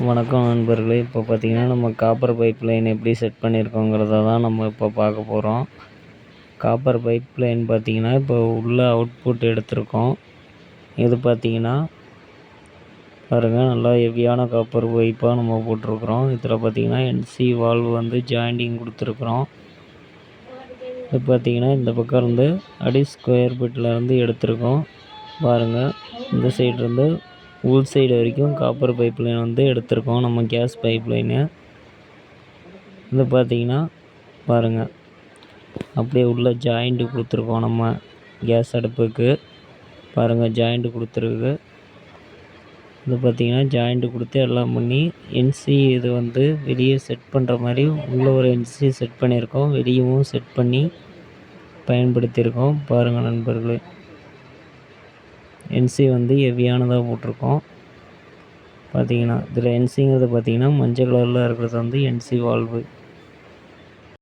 வணக்கம் நண்பர்களே இப்போ பார்த்தீங்கன்னா நம்ம காப்பர் பைப் லைன் எப்படி செட் பண்ணியிருக்கோங்கிறத தான் நம்ம இப்போ பார்க்க போகிறோம் காப்பர் பைப் லைன் பார்த்திங்கன்னா இப்போ உள்ள அவுட்புட் எடுத்திருக்கோம். இது பார்த்திங்கன்னா பாருங்கள் நல்லா ஹெவியான காப்பர் பைப்பாக நம்ம போட்டிருக்குறோம். இதில் பார்த்தீங்கன்னா என்சி வால்வ் வந்து ஜாயிண்டிங் கொடுத்துருக்குறோம். இது பார்த்தீங்கன்னா இந்த பக்கம் இருந்து அடி ஸ்கொயர் பிட்டில் இருந்து எடுத்திருக்கோம். பாருங்கள் இந்த சைடு இருந்து உள் சைடு வரைக்கும் காப்பர் பைப் லைன் வந்து எடுத்திருக்கோம். நம்ம கேஸ் பைப் லைனு இது பார்த்தீங்கன்னா பாருங்கள் அப்படியே உள்ள ஜாயிண்ட்டு கொடுத்துருக்கோம் நம்ம கேஸ் அடுப்புக்கு. பாருங்கள் ஜாயிண்ட்டு கொடுத்துருக்கு இது பார்த்தீங்கன்னா ஜாயிண்ட்டு கொடுத்து எல்லாம் பண்ணி என்சி இது வந்து வெளியே செட் பண்ணுற மாதிரி உள்ளே ஒரு என்சி செட் பண்ணியிருக்கோம். வெளியவும் செட் பண்ணி பயன்படுத்தியிருக்கோம். பாருங்கள் நண்பர்களே. என்சி வந்து ஹெவியானதாக போட்டிருக்கோம். பார்த்தீங்கன்னா இதில் என்சிங்கிறது பார்த்தீங்கன்னா மஞ்சள் கலரில் இருக்கிறது வந்து என்சி வால்வு